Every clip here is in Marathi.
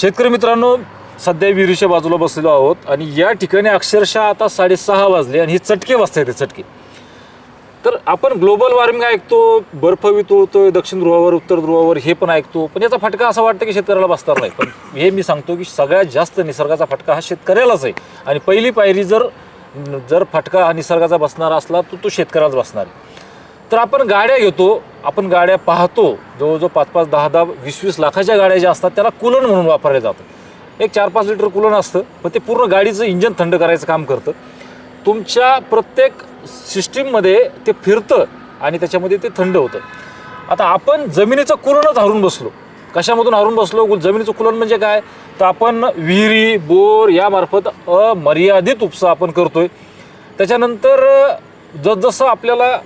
शेतकरी मित्रांनो सध्या विहिरीच्या बाजूला बसलेलो आहोत आणि या ठिकाणी अक्षरशः आता साडेसहा वाजले आणि हे चटके वाजतायत ते चटके. तर आपण ग्लोबल वॉर्मिंग ऐकतो बर्फ वितळतोय दक्षिण ध्रुवावर उत्तर ध्रुवावर हे पण ऐकतो पण याचा फटका असा वाटतं की शेतकऱ्याला बसणार नाही. पण हे मी सांगतो की सगळ्यात जास्त निसर्गाचा फटका हा शेतकऱ्यालाच आहे. आणि पहिली पायरी जर जर फटका हा निसर्गाचा बसणारा असला तर तो शेतकऱ्यालाच बसणार आहे. तर आपण गाड्या घेतो आपण गाड्या पाहतो. जवळजवळ पाच पाच दहा दहा वीस वीस लाखाच्या गाड्या ज्या असतात त्याला कुलन म्हणून वापरलं जातं एक चार पाच लिटर कुलन असतं पण ते पूर्ण गाडीचं इंजन थंड करायचं काम करतं. तुमच्या प्रत्येक सिस्टीममध्ये ते फिरतं आणि त्याच्यामध्ये ते थंड होतं. आता आपण जमिनीचं कुलनच हरून बसलो. कशामधून हरून बसलो? जमिनीचं कुलन म्हणजे काय? तर आपण विहिरी बोर यामार्फत अमर्यादित उपसा आपण करतोय. त्याच्यानंतर जसजसं आपल्याला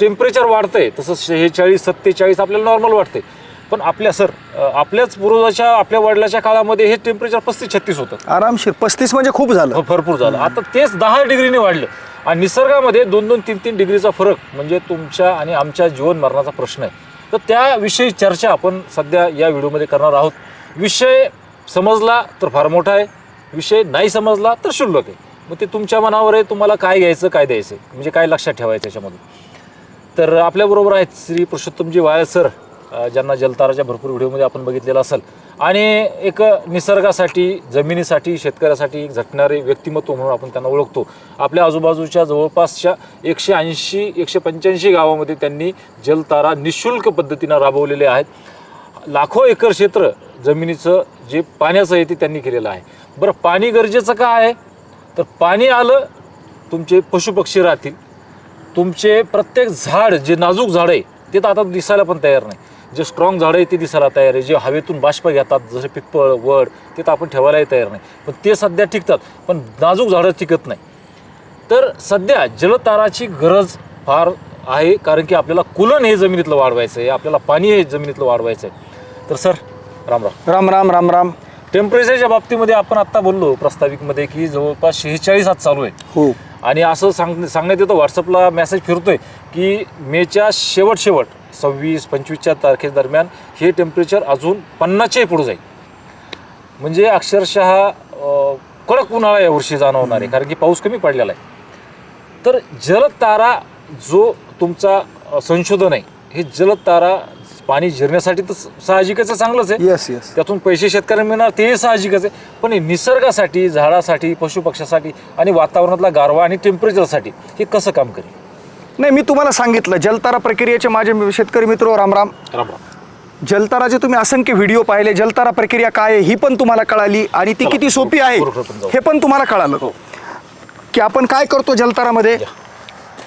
टेम्परेचर वाढतंय तसं शेहेचाळीस सत्तेचाळीस आपल्याला नॉर्मल वाटते पण आपल्या सर आपल्याच पूर्वजाच्या आपल्या वडिलाच्या काळामध्ये हे टेम्परेचर पस्तीस छत्तीस होतं. आरामशीर पस्तीस म्हणजे खूप झालं. हो, भरपूर झालं. आता तेच दहा डिग्रीने वाढलं. आणि निसर्गामध्ये दोन दोन तीन तीन डिग्रीचा फरक म्हणजे तुमच्या आणि आमच्या जीवन मरणाचा प्रश्न आहे. तर त्याविषयी चर्चा आपण सध्या या व्हिडिओमध्ये करणार आहोत. विषय समजला तर फार मोठा आहे. विषय नाही समजला तर क्षुल्लक आहे. मग ते तुमच्या मनावर आहे तुम्हाला काय घ्यायचं काय द्यायचं? म्हणजे काय लक्षात ठेवायचं याच्यामधून? तर आपल्याबरोबर आहेत श्री पुरुषोत्तमजी वाळे सर ज्यांना जलताराच्या भरपूर व्हिडिओमध्ये आपण बघितलेलं असेल. आणि एक निसर्गासाठी जमिनीसाठी शेतकऱ्यासाठी एक झटणारे व्यक्तिमत्व म्हणून आपण त्यांना ओळखतो. आपल्या आजूबाजूच्या जवळपासच्या एकशे ऐंशी एकशे पंच्याऐंशी गावामध्ये त्यांनी जलतारा निशुल्क पद्धतीनं राबवलेले आहेत. लाखो एकर क्षेत्र जमिनीचं जे पाण्याचं आहे ते त्यांनी केलेलं आहे. बरं पाणी गरजेचं का आहे? तर पाणी आलं तुमचे पशुपक्षी राहतील. तुमचे प्रत्येक झाड जे नाजूक झाड आहे ते तर आता दिसायला पण तयार नाही. जे स्ट्रॉंग झाडं आहे ते दिसायला तयार आहे. जे हवेतून बाष्प घेतात जसे पिप्पळ वड ते तर आपण ठेवायलाही तयार नाही. पण ते सध्या टिकतात पण नाजूक झाडं टिकत नाही. तर सध्या जलताराची गरज फार आहे कारण की आपल्याला कुलन हे जमिनीतलं वाढवायचं आहे आपल्याला पाणी हे जमिनीतलं वाढवायचं आहे. तर सर राम राम. राम राम राम राम. टेम्परेचरच्या बाबतीमध्ये आपण आत्ता बोललो प्रस्ताविकमध्ये की जवळपास शेहेचाळीस आज चालू आहे. हो. आणि असं सांग सांगण्यात येतं व्हॉट्सअपला मेसेज फिरतोय की मेच्या शेवट शेवट सव्वीस पंचवीसच्या तारखेदरम्यान हे टेम्परेचर अजून पन्नासच्याही पुढे जाईल. म्हणजे अक्षरशः कडक उन्हाळा यावर्षी जाणवणार आहे कारण की पाऊस कमी पडलेला आहे. तर जलतारा जो तुमचा संशोधन आहे हे जलतारा पाणी जिरण्यासाठी तर साहजिकच आहे, चांगलंच आहे. येस येस त्यातून पैसे शेतकऱ्यांना मिळणार ते साहजिकच आहे. पण हे निसर्गासाठी झाडासाठी पशुपक्ष्यासाठी आणि वातावरणातला गारवा आणि टेम्परेचरसाठी हे कसं काम करेल? नाही मी तुम्हाला सांगितलं जलतारा प्रक्रियेचे माझे शेतकरी मित्र राम राम. राम राम. जलताराचे तुम्ही असंख्य व्हिडिओ पाहिले जलतारा प्रक्रिया काय आहे ही पण तुम्हाला कळाली आणि ती किती सोपी आहे जाऊ. हे पण तुम्हाला कळालं. की आपण काय करतो जलतारामध्ये.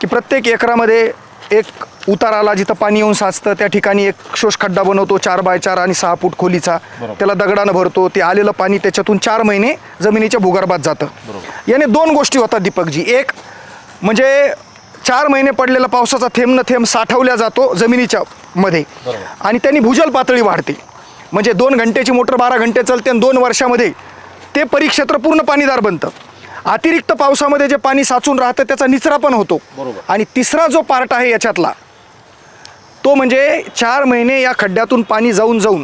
की प्रत्येक एकरामध्ये एक उताराला जिथं पाणी येऊन साचतं त्या ठिकाणी एक शोष खड्डा बनवतो चार बाय चार आणि सहा फूट खोलीचा. त्याला दगडानं भरतो ते आलेलं पाणी त्याच्यातून चार महिने जमिनीच्या भूगर्भात जातं. याने दोन गोष्टी होतात दीपकजी एक म्हणजे चार महिने पडलेला पावसाचा थेंब न थेंब साठवल्या जातो जमिनीच्या मध्ये. आणि त्यांनी भूजल पातळी वाढते म्हणजे दोन घंटेची मोटर बारा घंटे चालते आणि दोन वर्षामध्ये ते परिक्षेत्र पूर्ण पाणीदार बनतं अतिरिक्त पावसामध्ये जे पाणी साचून राहतं त्याचा निचरा पण होतो. आणि तिसरा जो पार्ट आहे याच्यातला तो म्हणजे चार महिने या खड्ड्यातून पाणी जाऊन जाऊन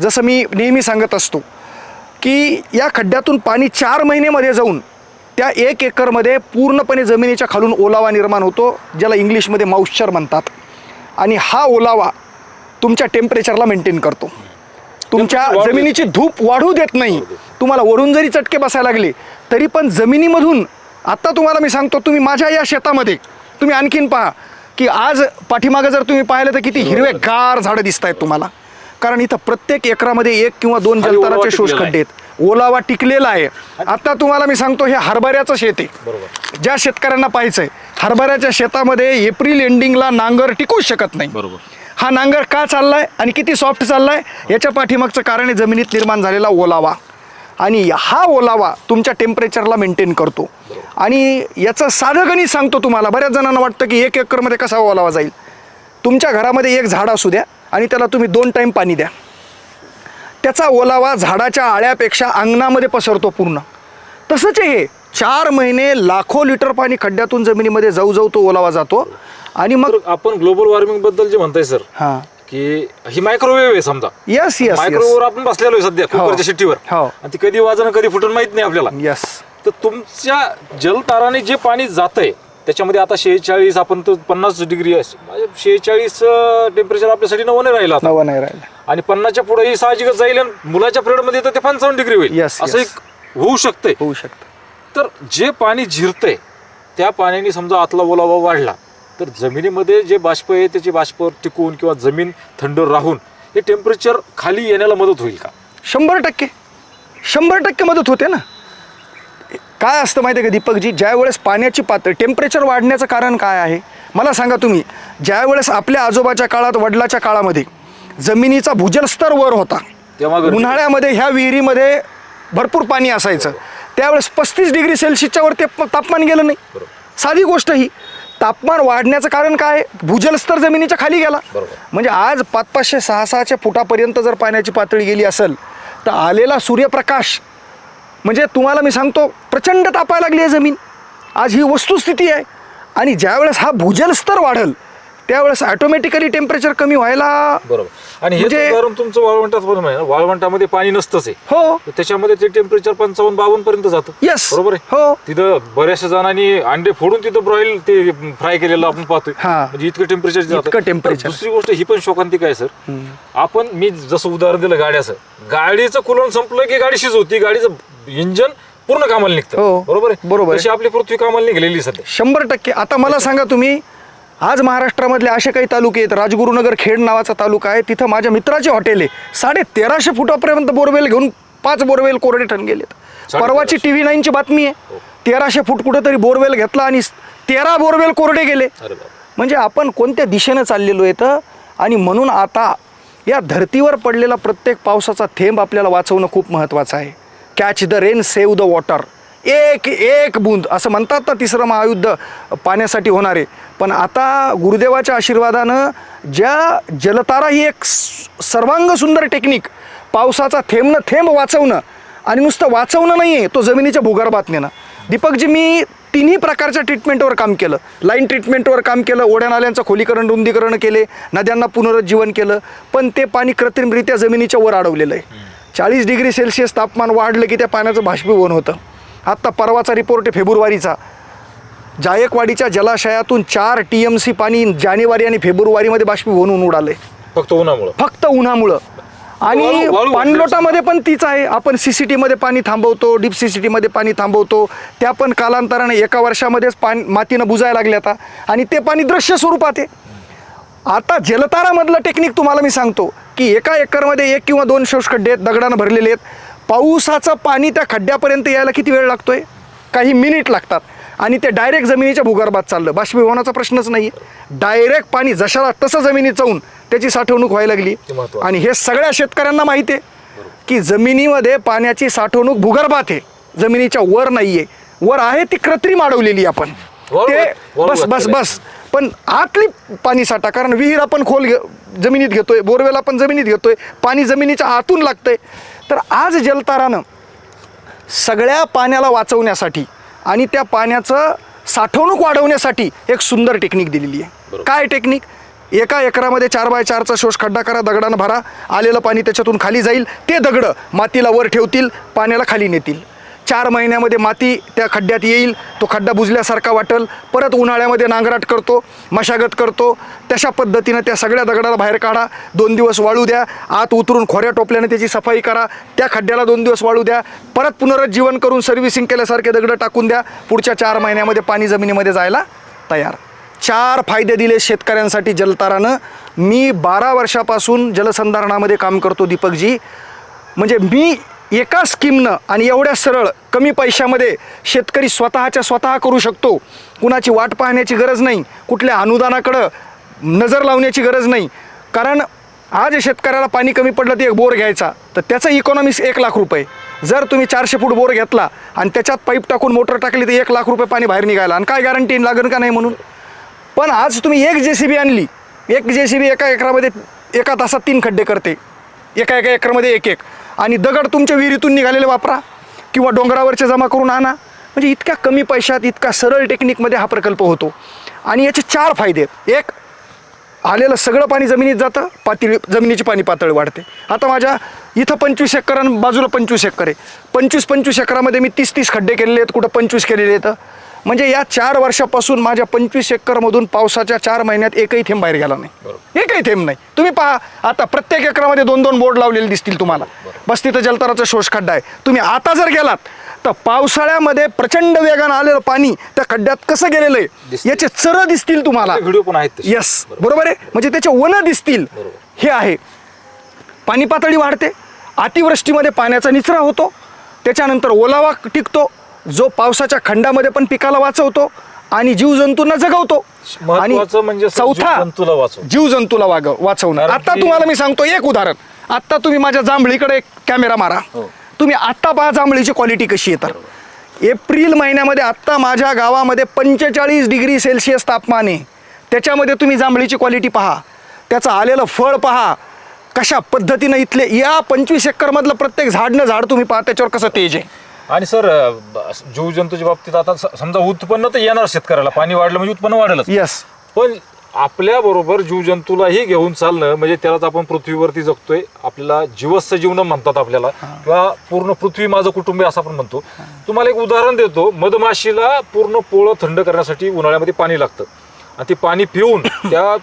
जसं मी नेहमी सांगत असतो की या खड्ड्यातून पाणी चार महिनेमध्ये जाऊन त्या एक एकरमध्ये पूर्णपणे जमिनीच्या खालून ओलावा निर्माण होतो ज्याला इंग्लिशमध्ये मॉइश्चर म्हणतात. आणि हा ओलावा तुमच्या टेम्परेचरला मेंटेन करतो. तुमच्या जमिनीची धूप वाढू देत नाही. तुम्हाला वरून जरी चटके बसायला लागले तरी पण जमिनीमधून आत्ता तुम्हाला मी सांगतो तुम्ही माझ्या या शेतामध्ये तुम्ही आणखीन पहा की आज पाठीमागं जर तुम्ही पाहिलं तर किती हिरवे गार झाडं दिसत आहेत तुम्हाला. कारण इथं प्रत्येक एकरामध्ये एक किंवा दोन खाली ओलावा जलताराचे शोष टिकलेला खड्डे आहेत. ओलावा टिकलेला आहे. आता तुम्हाला मी सांगतो हे हरभऱ्याचं शेत आहे. बरोबर. ज्या शेतकऱ्यांना पाहायचंय हरभऱ्याच्या शेतामध्ये एप्रिल एंडिंगला नांगर टिकूच शकत नाही. बरोबर. हा नांगर का चाललाय आणि किती सॉफ्ट चाललाय याच्या पाठीमागचं कारण आहे जमिनीत निर्माण झालेला ओलावा. आणि हा ओलावा तुमच्या टेम्परेचरला मेंटेन करतो. आणि याचं साधं गणित सांगतो तुम्हाला बऱ्याच जणांना वाटतं की एक एकरमध्ये कसा ओलावा जाईल. तुमच्या घरामध्ये एक झाड असू द्या आणि त्याला तुम्ही दोन टाईम पाणी द्या. त्याचा ओलावा झाडाच्या आळ्यापेक्षा अंगणामध्ये पसरतो पूर्ण. तसंच हे चार महिने लाखो लिटर पाणी खड्ड्यातून जमिनीमध्ये जाऊ जाऊ तो ओलावा जातो. आणि मग आपण ग्लोबल वॉर्मिंगबद्दल जे म्हणताय सर हां. की ही मायक्रोवेव्ह आहे समजा. यस यस मायक्रोवेव्हवर आपण बसलेलो आहे सध्या कुकरच्या शिट्टीवर. हो. आणि ती कधी वाजणं कधी फुटून माहीत नाही आपल्याला. यस तर तुमच्या जलताराने जे पाणी जातंय त्याच्यामध्ये आता शेहेचाळीस आपण तर पन्नास डिग्री शेहेचाळीस टेम्परेचर आपल्यासाठी नवं नाही राहिलं आता. नवं नाही राहिलं. आणि पन्नासच्या पुढे ही साहजिकच जाईल आणि मुलाच्या पिरियडमध्ये तर ते पंचावन्न डिग्री होईल. Yes, असं yes. एक होऊ शकतंय. होऊ शकतं. तर जे पाणी जिरतंय त्या पाण्याने समजा आतला ओलावा वाढला. तर जमिनीमध्ये जे बाष्प आहे त्याचे बाष्प टिकून किंवा जमीन थंड राहून हे टेम्परेचर खाली येण्याला मदत होईल का? शंभर टक्के. शंभर टक्के मदत होते ना. काय असतं माहिती आहे का दीपकजी? ज्यावेळेस पाण्याची पातळी टेम्परेचर वाढण्याचं कारण काय आहे? मला सांगा तुम्ही ज्यावेळेस आपल्या आजोबाच्या काळात वडिलाच्या काळामध्ये जमिनीचा भूजलस्तर वर होता तेव्हा उन्हाळ्यामध्ये ह्या विहिरीमध्ये भरपूर पाणी असायचं. त्यावेळेस पस्तीस डिग्री सेल्सिअसच्या वर ते प- तापमान गेलं नाही. बरोबर. साधी गोष्ट ही. तापमान वाढण्याचं कारण काय? भूजलस्तर जमिनीच्या खाली गेला. म्हणजे आज पाच पाचशे सहा सहाच्या फुटापर्यंत जर पाण्याची पातळी गेली असेल तर आलेला सूर्यप्रकाश म्हणजे तुम्हाला मी सांगतो प्रचंड तापायला लागली आहे जमीन आज ही वस्तुस्थिती आहे आणि ज्यावेळेस हा भूजलस्तर वाढेल त्यावेळेस ऑटोमॅटिकली टेम्परेचर कमी व्हायला बरोबर. आणि हे म्हणजे- उदाहरण तुमचं वाळवंटात पण आहे. ना वाळवंटामध्ये पाणी नसतंच आहे. हो. तर त्याच्यामध्ये ते टेम्परेचर पंचावन्न बावन्न पर्यंत जातं. Yes. बरोबर आहे? हो. तिथं बऱ्याचशा जणांनी अंडे फोडून तिथं ब्रॉईल ते फ्राय केलेलं आपण पाहतोय. हा. म्हणजे इतकं टेम्परेचर इतकं temperature. दुसरी गोष्ट ही पण शोकांतिक आहे सर? आपण मी जसं उदाहरण दिलं गाड्याचं गाडीचं कुलन संपलं की गाडी शिजवती. गाडीचं इंजन पूर्ण कामाला निघतं. हो. बरोबर आहे? बरोबर आहे. तशी आपली पृथ्वी कामाला निघालेली आहे सध्या. शंभर टक्के. आता मला सांगा तुम्ही आज महाराष्ट्रामधले असे काही तालुके आहेत. राजगुरुनगर खेड नावाचा तालुका आहे. तिथं माझ्या मित्राचे हॉटेल आहे. साडे तेराशे फुटापर्यंत बोरवेल घेऊन पाच बोरवेल कोरडे ठण गेलेत. परवाची टी व्ही नाईनची बातमी आहे. तेराशे फूट कुठेतरी बोरवेल घेतला आणि तेरा बोरवेल कोरडे गेले. म्हणजे आपण कोणत्या दिशेनं चाललेलो तर आणि म्हणून आता या धर्तीवर पडलेला प्रत्येक पावसाचा थेंब आपल्याला वाचवणं खूप महत्त्वाचं आहे. Catch the rain save the water एक एक बूंद. असं म्हणतात ना तिसरं महायुद्ध पाण्यासाठी होणार. पण आता गुरुदेवाच्या आशीर्वादानं ज्या जलतारा ही एक सर्वांग सुंदर टेक्निक पावसाचा थेंबनं थेंब वाचवणं आणि नुसतं वाचवणं नाही आहे तो जमिनीच्या भूगर्भात नेणं दीपकजी मी तिन्ही प्रकारच्या ट्रीटमेंटवर काम केलं. लाईन ट्रीटमेंटवर काम केलं ओढ्या नाल्यांचं खोलीकरण रुंदीकरण केले नद्यांना पुनरुज्जीवन केलं पण ते पाणी कृत्रिमरित्या जमिनीच्या वर अडवलेलं आहे. चाळीस डिग्री सेल्सिअस तापमान वाढलं की त्या पाण्याचं बाष्पीभवन होतं. आत्ता परवाचा रिपोर्ट आहे फेब्रुवारीचा. जायकवाडीच्या जलाशयातून चार टी एम सी पाणी जानेवारी आणि फेब्रुवारीमध्ये बाष्पीभवन होऊन उडालंय फक्त उन्हामुळं? फक्त उन्हामुळं. आणि पाणलोटामध्ये पण तीच आहे. आपण सी सी टीमध्ये पाणी थांबवतो डीप सी सी टीमध्ये पाणी थांबवतो. त्या पण कालांतराने एका वर्षामध्येच पाणी मातीनं बुजायला लागले आता. आणि ते पाणी दृश्य स्वरूपात आहे. आता जलतारामधलं टेक्निक तुम्हाला मी सांगतो की एका एकरमध्ये एक किंवा दोन शोष खड्डे आहेत दगडानं भरलेले आहेत. पावसाचं पाणी त्या खड्ड्यापर्यंत यायला किती वेळ लागतोय? काही मिनिट लागतात. आणि ते डायरेक्ट जमिनीच्या भूगर्भात चाललं. बाष्पीभवनाचा प्रश्नच नाही. डायरेक्ट पाणी जशाला तसं जमिनीत जाऊन त्याची साठवणूक व्हायला लागली. आणि हे सगळ्या शेतकऱ्यांना माहिती आहे की जमिनीमध्ये पाण्याची साठवणूक भूगर्भात आहे. जमिनीच्या वर नाही आहे वर आहे ती कृत्रिम अडवलेली आपण. ते बस बस. बस. पण आतली पाणी साठा कारण विहीर आपण खोल घे जमिनीत घेतोय बोरवेल आपण जमिनीत घेतोय पाणी जमिनीच्या आतून लागतंय. तर आज जलतारानं सगळ्या पाण्याला वाचवण्यासाठी आणि त्या पाण्याचं साठवणूक वाढवण्यासाठी एक सुंदर टेक्निक दिलेली आहे. काय टेक्निक? एका एकरामध्ये चार बाय चारचा शोष खड्डा करा दगडानं भरा आलेलं पाणी त्याच्यातून खाली जाईल. ते दगडं मातीला वर ठेवतील पाण्याला खाली नेतील. चार महिन्यामध्ये माती त्या खड्ड्यात येईल तो खड्डा बुजल्यासारखा वाटेल परत उन्हाळ्यामध्ये नांगराट करतो मशागत करतो तशा पद्धतीनं त्या सगळ्या दगडाला बाहेर काढा दोन दिवस वाळू द्या आत उतरून खोऱ्या टोपल्याने त्याची सफाई करा त्या खड्ड्याला दोन दिवस वाळू द्या परत पुनरुज्जीवन करून सर्व्हिसिंग केल्यासारखे दगडं टाकून द्या पुढच्या चार महिन्यामध्ये पाणी जमिनीमध्ये जायला तयार. चार फायदे दिले शेतकऱ्यांसाठी जलतारानं. मी बारा वर्षापासून जलसंधारणामध्ये काम करतो दीपकजी. म्हणजे मी एका स्कीमनं आणि एवढ्या सरळ कमी पैशामध्ये शेतकरी स्वतःच्या स्वतः करू शकतो. कुणाची वाट पाहण्याची गरज नाही. कुठल्या अनुदानाकडं नजर लावण्याची गरज नाही. कारण आज शेतकऱ्याला पाणी कमी पडलं ते एक बोर घ्यायचा. तर त्याचं इकॉनॉमिक्स एक लाख रुपये. जर तुम्ही चारशे फूट बोर घेतला आणि त्याच्यात पाईप टाकून मोटर टाकली तर एक लाख रुपये पाणी बाहेर निघायला. आणि काय गॅरंटी लागेल का नाही म्हणून? पण आज तुम्ही एक जे सी बी आणली. एक जे सी बी एका एकरामध्ये एका तासात तीन खड्डे करते. एका एका एकरामध्ये एक एक. आणि दगड तुमच्या विहिरीतून निघालेले वापरा किंवा डोंगरावरचे जमा करून आणा. म्हणजे इतक्या कमी पैशात इतका सरळ टेक्निकमध्ये हा प्रकल्प होतो. आणि याचे चार फायदे आहेत. एक आलेलं सगळं पाणी जमिनीत जातं पातळी जमिनीची पाणी पातळी वाढते. आता माझ्या इथं पंचवीस एकर आणि बाजूला पंचवीस एकर आहे. पंचवीस पंचवीस एकरामध्ये मी तीस तीस खड्डे केलेले आहेत कुठं पंचवीस केलेले आहेत. म्हणजे या चार वर्षापासून माझ्या पंचवीस एकरमधून पावसाच्या चार महिन्यात एकही थेंब बाहेर गेला नाही. एकही थेंब नाही. तुम्ही पहा आता प्रत्येक एकरामध्ये दोन दोन बोर्ड लावलेले दिसतील तुम्हाला. बस तिथं जलतराचा शोष खड्डा आहे. तुम्ही आता जर गेलात तर पावसाळ्यामध्ये प्रचंड वेगानं आलेलं पाणी त्या खड्ड्यात कसं गेलेलं आहे. याचे चर दिसतील तुम्हाला. व्हिडिओ पण आहेत. येस बरोबर. आहे? म्हणजे त्याचे वन दिसतील. हे आहे. पाणी पातळी वाढते. अतिवृष्टीमध्ये पाण्याचा निचरा होतो. त्याच्यानंतर ओलावा टिकतो. जो पावसाच्या खंडामध्ये पण पिकाला वाचवतो आणि जीवजंतूंना जगवतो. महत्त्वाचं म्हणजे सर जीवजंतूला वाचवतो. जीवजंतूला वाग वाचवणं. कारण आता की- तुम्हाला मी सांगतो एक उदाहरण. आता तुम्ही माझ्या जांभळीकडे एक कॅमेरा मारा. हो. तुम्ही आत्ता पहा जांभळीची क्वालिटी कशी येतात एप्रिल महिन्यामध्ये आत्ता माझ्या गावामध्ये पंचेचाळीस डिग्री सेल्सिअस तापमान आहे. त्याच्यामध्ये तुम्ही जांभळीची क्वालिटी पहा. त्याचं आलेलं फळ पहा. कशा पद्धतीनं इथले या पंचवीस एकरमधलं प्रत्येक झाडनं झाड तुम्ही पहा त्याच्यावर कसं तेज आहे. आणि सर जीवजंतूच्या बाबतीत आता स- समजा उत्पन्न तर येणार शेतकऱ्याला पाणी वाढलं म्हणजे उत्पन्न वाढेलच. येस पण आपल्या बरोबर जीवजंतूलाही घेऊन चालणं म्हणजे त्यालाच आपण पृथ्वीवरती जगतोय आपल्याला जीवस्थ जीवन म्हणतात आपल्याला किंवा पूर्ण पृथ्वी माझं कुटुंब आहे असं आपण म्हणतो. तुम्हाला एक उदाहरण देतो मधमाशीला पूर्ण पोळं थंड करण्यासाठी उन्हाळ्यामध्ये पाणी लागतं. आणि ते पाणी पिऊन त्या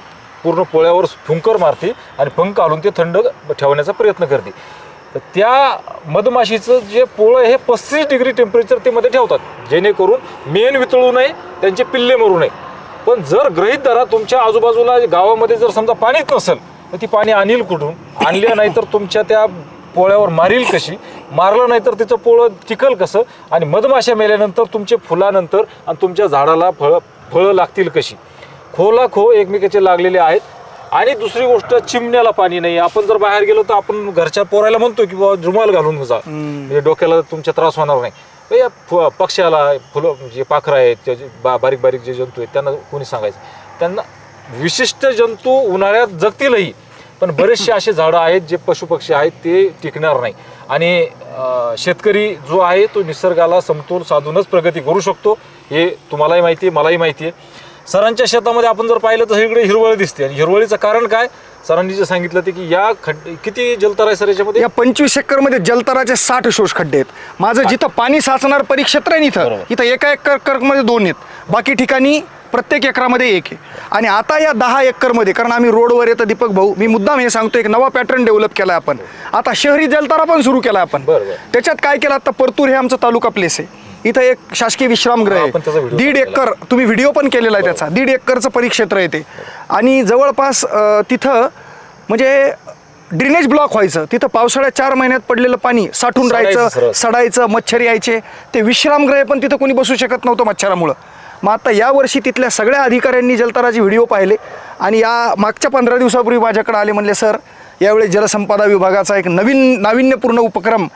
पूर्ण पोळ्यावर फुंकर मारते आणि पंख घालून ते थंड ठेवण्याचा प्रयत्न करते. तर त्या मधमाशीचं जे पोळं हे पस्तीस डिग्री टेम्परेचर ते मध्ये ठेवतात. जेणेकरून मेन वितळू नये त्यांचे पिल्ले मरू नये. पण जर गृहित धरा तुमच्या आजूबाजूला गावामध्ये जर समजा पाणीच नसेल तर ती पाणी आणील कुठून? आणलं नाही तर तुमच्या त्या पोळ्यावर मारील कशी? मारलं नाही तर तिचं पोळं टिकल कसं? आणि मधमाशा मेल्यानंतर तुमचे फुलानंतर आणि तुमच्या झाडाला फळं फळं लागतील कशी? खोला खो एकमेकाचे लागलेले आहेत. आणि दुसरी गोष्ट चिमण्याला पाणी नाही. आपण जर बाहेर गेलो तर आपण घरच्या पोरायला म्हणतो की बाबा रुमाल घालून जा. म्हणजे डोक्याला तुमच्या त्रास होणार नाही. या पक्ष्याला फुलं जे पाखरं आहेत बा बारीक बारीक जे जंतू आहेत त्यांना कोणी सांगायचं? त्यांना विशिष्ट जंतू उन्हाळ्यात जगतीलही. पण बरेचसे असे झाडं आहेत जे पशुपक्षी आहेत ते टिकणार नाही. आणि शेतकरी जो आहे तो निसर्गाला समतोल साधूनच प्रगती करू शकतो. हे तुम्हालाही माहिती आहे मलाही माहिती आहे. सरांच्या शेतामध्ये आपण जर पाहिलं तर सगळीकडे हिरवळ दिसते. आणि हिरवळीचं कारण काय? सरांनी जे सांगितलं ते की या खड्डे किती जलतर आहे सर याच्यामध्ये? या पंचवीस एकरमध्ये जलतराचे साठ शोष खड्डे आहेत. माझं जिथं पाणी साचणार परिक्षेत्र आहे ना इथं बरोबर. इथं एका एकरमध्ये दोन आहेत. बाकी ठिकाणी प्रत्येक एकरामध्ये एक आहे. आणि आता या दहा एकरमध्ये कारण आम्ही रोडवर येतं दीपक भाऊ मी मुद्दाम हे सांगतो एक नवा पॅटर्न डेव्हलप केला आपण. आता शहरी जलतारा पण सुरू केला आपण. बरं, बरं. त्याच्यात काय केलं? आता परतूर हे आमचं तालुका प्लेस आहे. इथं एक शासकीय विश्रामगृह आपण त्याचा आहे दीड. एकर तुम्ही व्हिडिओ पण केलेला आहे त्याचा. दीड एकरचं परिक्षेत्र आहे ते. आणि जवळपास अं, तिथं म्हणजे ड्रेनेज ब्लॉक व्हायचं. तिथं पावसाळ्यात चार महिन्यात पडलेलं पाणी साठून सडायचं राहायचं सरळ. सडायचं मच्छर यायचे. ते विश्रामगृह पण तिथं कोणी बसू शकत नव्हतं मच्छरामुळं. मग आता यावर्षी तिथल्या सगळ्या अधिकाऱ्यांनी जलतराचे व्हिडिओ पाहिले. आणि या मागच्या पंधरा दिवसापूर्वी माझ्याकडे आले म्हणले सर यावेळी जलसंपदा विभागाचा एक नवीन नाविन्यपूर्ण उपक्रम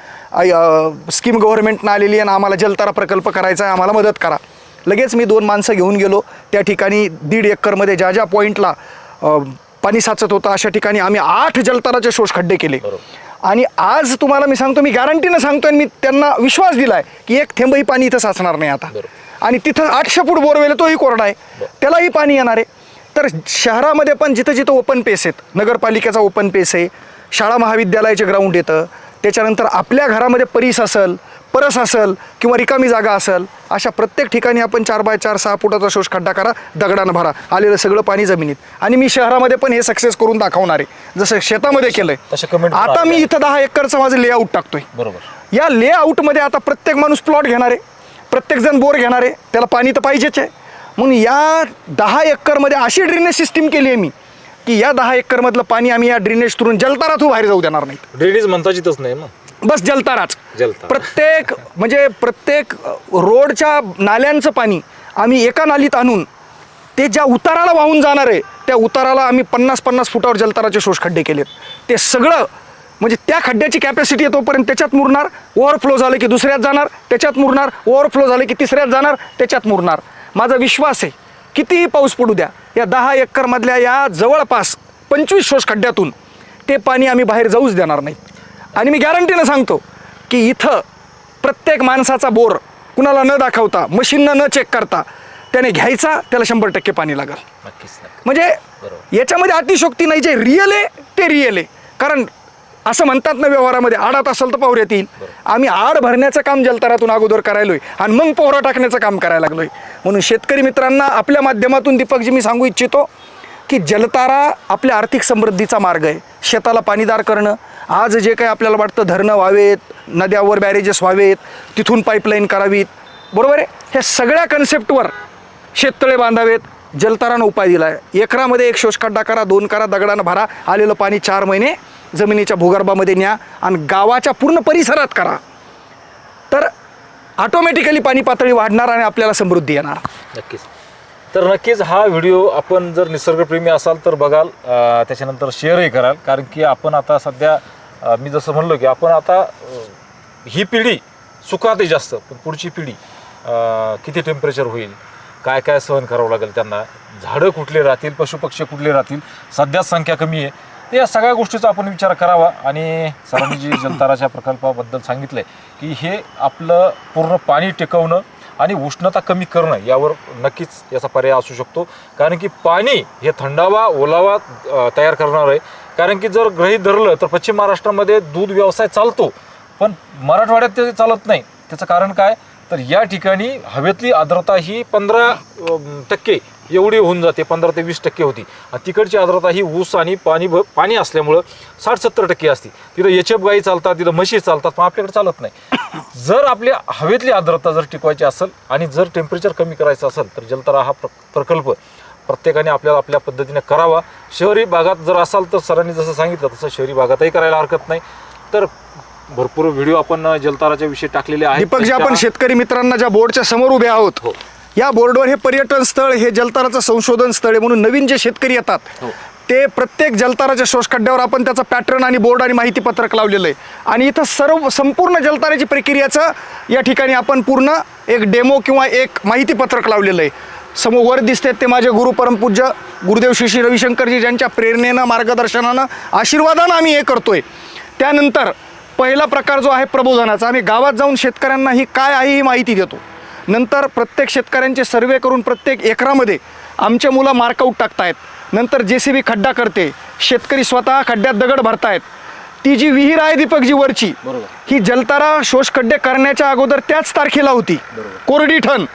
स्कीम गव्हर्नमेंटनं आलेली आहे आणि आम्हाला जलतारा प्रकल्प करायचा आहे आम्हाला मदत करा. लगेच मी दोन माणसं घेऊन गेलो. त्या ठिकाणी दीड एकरमध्ये ज्या ज्या पॉईंटला पाणी साचत होतं अशा ठिकाणी आम्ही आठ जलताराचे शोष खड्डे केले. आणि आज तुम्हाला मी सांगतो मी गॅरंटीनं सांगतो आणि मी त्यांना विश्वास दिलाय की एक थेंबही पाणी इथं साचणार नाही आता. आणि तिथं आठशे फूट बोरवेल आहे, तोही कोरडा आहे. त्यालाही पाणी येणार आहे. तर शहरामध्ये पण जिथं जिथं ओपन पेस आहेत नगरपालिकेचा ओपन पेस आहे शाळा महाविद्यालयाचे ग्राउंड येतं त्याच्यानंतर आपल्या घरामध्ये परीस असेल परस असेल किंवा रिकामी जागा असेल अशा प्रत्येक ठिकाणी आपण चार बाय चार सहा फुटाचा शोष खड्डा करा दगडानं भरा. आलेलं सगळं पाणी जमिनीत. आणि मी शहरामध्ये पण हे सक्सेस करून दाखवणार आहे. जसं शेतामध्ये केलंय. आता मी इथं दहा एकरचं माझं लेआउट टाकतोय. बरोबर. या लेआउटमध्ये आता प्रत्येक माणूस प्लॉट घेणार आहे. प्रत्येकजण बोर घेणार आहे. त्याला पाणी तर पाहिजेच आहे. म्हणून या दहा एकरमध्ये अशी ड्रेनेज सिस्टीम केली आहे मी. की या दहा एकरमधलं पाणी आम्ही या ड्रेनेज थ्रून जलतारातून बाहेर जाऊ देणार नाही ड्रेनेज म्हणता येतच नाही मग. बस जलताराच. जलतारा. प्रत्येक म्हणजे प्रत्येक रोडच्या नाल्यांचं पाणी आम्ही एका नालीत आणून ते ज्या उताराला वाहून जाणार आहे त्या उताराला आम्ही पन्नास पन्नास फुटावर जलताराचे शोष खड्डे केलेत. ते सगळं म्हणजे त्या खड्ड्याची कॅपॅसिटी आहे तोपर्यंत त्याच्यात मुरणार ओव्हरफ्लो झालं की दुसऱ्यात जाणार त्याच्यात मुरणार ओव्हरफ्लो झालं की तिसऱ्यात जाणार त्याच्यात मुरणार. माझा विश्वास आहे कितीही पाऊस पडू द्या या दहा एकरमधल्या या जवळपास पंचवीस शोष खड्ड्यातून ते पाणी आम्ही बाहेर जाऊच देणार नाही. आणि मी गॅरंटीनं सांगतो की इथं प्रत्येक माणसाचा बोर कुणाला न दाखवता मशीननं न चेक करता त्याने घ्यायचा त्याला शंभर टक्के पाणी लागेल. म्हणजे. याच्यामध्ये अतिशोक्ती नाही जे रिअल आहे ते रिअल आहे. कारण असं म्हणतात ना व्यवहारामध्ये आडात असेल तर पावऱ्यात येईल आम्ही आड भरण्याचं काम जलतारातून अगोदर करायलोय आणि मग पोहरा टाकण्याचं काम करायला लागलोय. म्हणून शेतकरी मित्रांना आपल्या माध्यमातून दीपकजी मी सांगू इच्छितो की जलतारा आपल्या आर्थिक समृद्धीचा मार्ग आहे. शेताला पाणीदार करणं आज जे काही आपल्याला वाटतं धरणं व्हावेत नद्यावर बॅरेजेस व्हावेत तिथून पाईपलाईन करावीत बरोबर आहे? ह्या सगळ्या कन्सेप्टवर शेततळे बांधावेत जलतारानं उपाय दिला आहे एकरामध्ये एक शोषखड्डा करा दोन करा दगडानं भरा आलेलं पाणी चार महिने जमिनीच्या भूगर्भामध्ये न्या आणि गावाच्या पूर्ण परिसरात करा. तर ऑटोमॅटिकली पाणी पातळी वाढणार आणि आपल्याला समृद्धी येणार. नक्कीच. तर नक्कीच हा व्हिडिओ आपण जर निसर्गप्रेमी असाल तर बघाल अं, त्याच्यानंतर शेअरही कराल. कारण की आपण आता सध्या अं, मी जसं म्हणलो की आपण आता अं, ही पिढी सुखात आहे जास्त पण पुढची पिढी अं, किती टेम्परेचर होईल काय काय सहन करावं लागेल त्यांना? झाडं कुठले राहतील? पशुपक्षी कुठले राहतील? सध्याच संख्या कमी आहे. तर या सगळ्या गोष्टीचा आपण विचार करावा. आणि सरांनी जी जलताराच्या प्रकल्पाबद्दल सांगितलंय की हे आपलं पूर्ण पाणी टिकवणं आणि उष्णता कमी करणं यावर नक्कीच याचा पर्याय असू शकतो. कारण की पाणी हे थंडावा ओलावा तयार करणार आहे. कारण की जर गृहीत धरलं तर पश्चिम महाराष्ट्रामध्ये दूध व्यवसाय चालतो. पण मराठवाड्यात ते चालत नाही. त्याचं कारण काय? तर या ठिकाणी हवेतली आर्द्रता ही पंधरा टक्के एवढी होऊन जाते पंधरा ते वीस टक्के होती. आणि तिकडची आर्द्रता ही ऊस आणि पाणी भ पाणी असल्यामुळं साठ सत्तर टक्के असते. तिथं एचएफ गाई चालतात तिथं म्हशी चालतात पण आपल्याकडे चालत नाही. जर आपल्या हवेतली आर्द्रता जर टिकवायची असेल आणि जर टेम्परेचर कमी करायचं असेल तर जलतारा हा प्र प्रकल्प प्रत्येकाने आपल्याला आपल्या पद्धतीने करावा. शहरी भागात जर असाल तर सरांनी जसं सांगितलं तसं शहरी भागातही करायला हरकत नाही. तर भरपूर व्हिडिओ आपण जलताराच्या विषयी टाकलेले आहेत. दीपक जे आपण शेतकरी मित्रांना ज्या बोर्डच्या समोर उभे आहोत हो. या बोर्डवर हे पर्यटन स्थळ हे जलताराचं संशोधन स्थळ आहे म्हणून नवीन जे शेतकरी येतात हो. ते प्रत्येक जलताराच्या शोषखड्ड्यावर आपण त्याचं पॅटर्न आणि बोर्ड आणि माहिती पत्रक लावलेलं आहे. आणि इथं सर्व संपूर्ण जलताराची प्रक्रियाचं या ठिकाणी आपण पूर्ण एक डेमो किंवा एक माहिती पत्रक लावलेलं आहे. समोर वर दिसतात ते माझे गुरु परमपूज्य गुरुदेव श्री श्री रविशंकरजी ज्यांच्या प्रेरणेनं मार्गदर्शनानं आशीर्वादानं आम्ही हे करतोय. त्यानंतर पहिला प्रकार जो आहे प्रबोधनाचा. आम्ही गावात जाऊन शेतकऱ्यांना ही काय आहे ही माहिती देतो. नंतर प्रत्येक शेतकऱ्यांचे सर्वे करून प्रत्येक एकरामध्ये आमचे मुलं मार्कआउट टाकतायत. नंतर जे सी बी खड्डा करते. शेतकरी स्वतः खड्ड्यात दगड भरतायत. ती जी विहीर आहे दीपकजी वरची. ही जलतारा शोष खड्डे करण्याच्या अगोदर त्याच तारखेला होती. कोरडी ठण.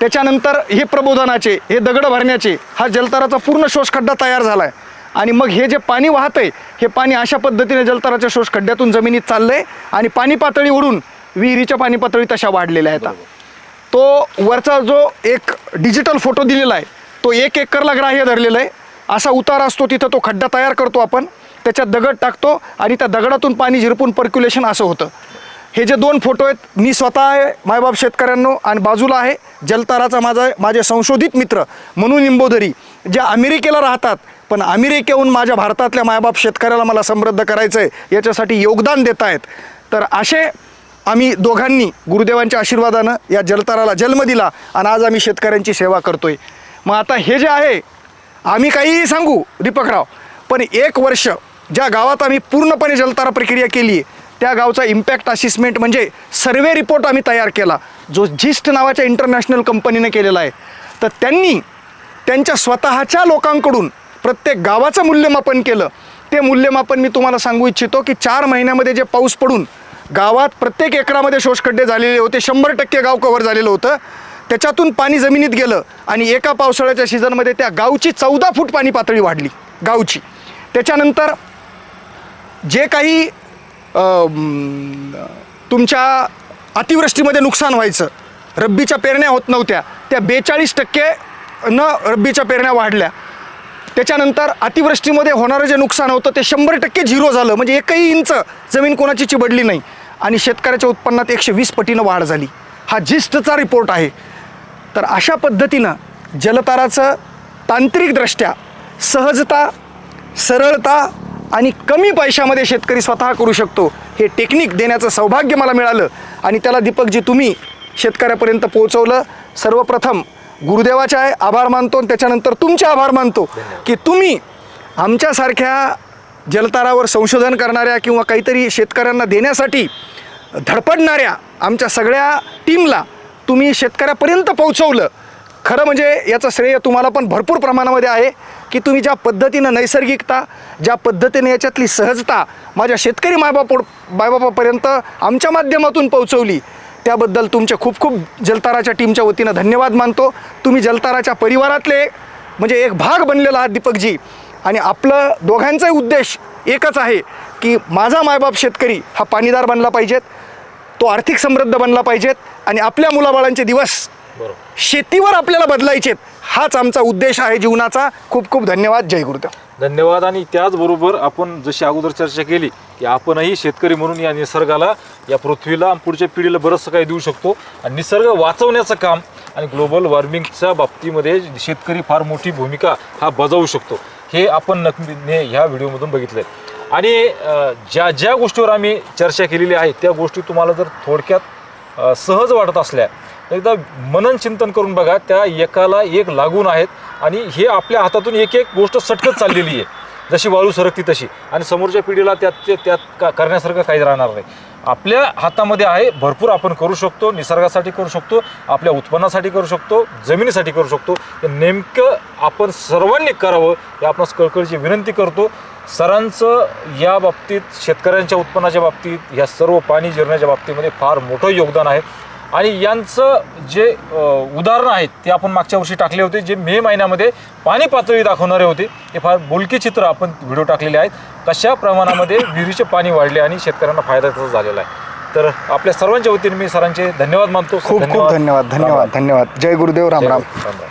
त्याच्यानंतर हे प्रबोधनाचे हे दगड भरण्याचे हा जलताराचा पूर्ण शोष खड्डा तयार झाला आहे आणि मग हे जे पाणी वाहतंय हे पाणी अशा पद्धतीने जलताराच्या शोष खड्ड्यातून जमिनीत चाललंय आणि पाणी पातळी ओढून विहिरीच्या पाणी पातळी तशा वाढलेल्या आहेत. तो वरचा जो एक डिजिटल फोटो दिलेला आहे तो एक एकरला ग्राह्य धरलेला आहे. असा उतार असतो तिथं तो खड्डा तयार करतो आपण. त्याच्यात दगड टाकतो आणि त्या दगडातून पाणी झिरपून पर्क्युलेशन असं होतं. हे जे दोन फोटो आहेत मी स्वतः आहे मायबाप शेतकऱ्यांनो आणि बाजूला आहे जलताराचा माझा माझे संशोधित मित्र म्हणून निंबोदरी जे अमेरिकेला राहतात. पण अमेरिकेहून माझ्या भारतातल्या मायबाप शेतकऱ्याला मला समृद्ध करायचं आहे याच्यासाठी योगदान देत आहेत तर असे आम्ही दोघांनी गुरुदेवांच्या आशीर्वादानं या जलताराला जन्म दिला आणि आज आम्ही शेतकऱ्यांची सेवा करतोय. मग आता हे जे आहे आम्ही काहीही सांगू दीपकराव पण एक वर्ष ज्या गावात आम्ही पूर्णपणे जलतारा प्रक्रिया केली आहे त्या गावचा इम्पॅक्ट असिसमेंट म्हणजे सर्वे रिपोर्ट आम्ही तयार केला जो जिस्ट नावाच्या इंटरनॅशनल कंपनीने केलेला आहे. तर त्यांनी त्यांच्या स्वतःच्या लोकांकडून प्रत्येक गावाचं मूल्यमापन केलं. ते मूल्यमापन मी तुम्हाला सांगू इच्छितो की चार महिन्यामध्ये जे पाऊस पडून गावात प्रत्येक एकरामध्ये शोषखड्डे झालेले होते. शंभर टक्के गाव कव्हर झालेलं होतं. त्याच्यातून पाणी जमिनीत गेलं आणि एका पावसाळ्याच्या सीझनमध्ये त्या गावची चौदा फूट पाणी पातळी वाढली. गावची. त्याच्यानंतर जे काही तुमच्या अतिवृष्टीमध्ये नुकसान व्हायचं रब्बीच्या पेरण्या होत नव्हत्या त्या बेचाळीस टक्के न रब्बीच्या पेरण्या वाढल्या. त्याच्यानंतर अतिवृष्टीमध्ये होणारं जे नुकसान होतं ते शंभर टक्के झिरो झालं. म्हणजे एकही इंच जमीन कोणाची चिबडली नाही. आणि शेतकऱ्याच्या उत्पन्नात एकशे वीस पटीनं वाढ झाली. हा जिस्टचा रिपोर्ट आहे. तर अशा पद्धतीनं जलताराचं तांत्रिकदृष्ट्या सहजता सरळता आणि कमी पैशामध्ये शेतकरी स्वतः करू शकतो हे टेक्निक देण्याचं सौभाग्य मला मिळालं. आणि त्याला दीपकजी तुम्ही शेतकऱ्यापर्यंत पोहोचवलं. सर्वप्रथम गुरुदेवाचे आहे आभार मानतो आणि त्याच्यानंतर तुमचे आभार मानतो की तुम्ही आमच्यासारख्या जलतारावर संशोधन करणाऱ्या किंवा काहीतरी शेतकऱ्यांना देण्यासाठी धडपडणाऱ्या आमच्या सगळ्या टीमला तुम्ही शेतकऱ्यापर्यंत पोहोचवलं. खरं म्हणजे याचं श्रेय तुम्हाला पण भरपूर प्रमाणामध्ये आहे की तुम्ही ज्या पद्धतीनं नैसर्गिकता ज्या पद्धतीने याच्यातली सहजता माझ्या शेतकरी मायबापो मायबापापर्यंत आमच्या माध्यमातून पोहोचवली त्याबद्दल तुमचे खूप खूप जलताराच्या टीमच्या वतीनं धन्यवाद मानतो. तुम्ही जलताराच्या परिवारातले म्हणजे एक भाग बनलेला आहात दीपकजी. आणि आपलं दोघांचाही उद्देश एकच आहे की माझा मायबाप शेतकरी हा पाणीदार बनला पाहिजेत तो आर्थिक समृद्ध बनला पाहिजेत आणि आपल्या मुलाबाळांचे दिवस बरोबर. शेतीवर आपल्याला बदलायचेत हाच आमचा उद्देश आहे जीवनाचा. खूप खूप धन्यवाद. जय गुरुदेव. धन्यवाद. आणि त्याचबरोबर आपण जशी अगोदर चर्चा केली की आपणही शेतकरी म्हणून या निसर्गाला या पृथ्वीला आणि पुढच्या पिढीला बरंचसं काही देऊ शकतो. आणि निसर्ग वाचवण्याचं काम आणि ग्लोबल वॉर्मिंगच्या बाबतीमध्ये शेतकरी फार मोठी भूमिका हा बजावू शकतो. हे आपण नक्कीने ह्या व्हिडिओमधून बघितलं आणि ज्या ज्या गोष्टीवर आम्ही चर्चा केलेली आहे त्या गोष्टी तुम्हाला जर थोडक्यात सहज वाटत असल्या एकदा मनन चिंतन करून बघा त्या एकाला एक लागून आहेत आणि हे आपल्या हातातून एक एक गोष्ट सटकत चाललेली आहे. जशी वाळू सरकती तशी. आणि समोरच्या पिढीला त्यात ते- त्यात का करण्यासारखं काही राहणार नाही. आपल्या हातामध्ये आहे भरपूर आपण करू शकतो निसर्गासाठी करू शकतो आपल्या उत्पन्नासाठी करू शकतो जमिनीसाठी करू शकतो. ते नेमकं आपण सर्वांनी करावं हे आपण कळकळीची विनंती करतो. सरांचं या बाबतीत शेतकऱ्यांच्या उत्पन्नाच्या बाबतीत या सर्व पाणी जिरण्याच्या बाबतीमध्ये फार मोठं योगदान आहे. आणि यांचं जे उदाहरण आहेत ते आपण मागच्या वर्षी टाकले होते जे मे महिन्यामध्ये पाणी पातळी दाखवणारे होते हे फार बोलकी चित्र आपण व्हिडिओ टाकलेले आहेत. कशा प्रमाणामध्ये विहिरीचे पाणी वाढले आणि शेतकऱ्यांना फायदा त्याचा झालेला आहे. तर आपल्या सर्वांच्या वतीने मी सरांचे धन्यवाद मानतो. खूप खूप धन्यवाद. धन्यवाद धन्यवाद जय गुरुदेव राम राम. राम राम.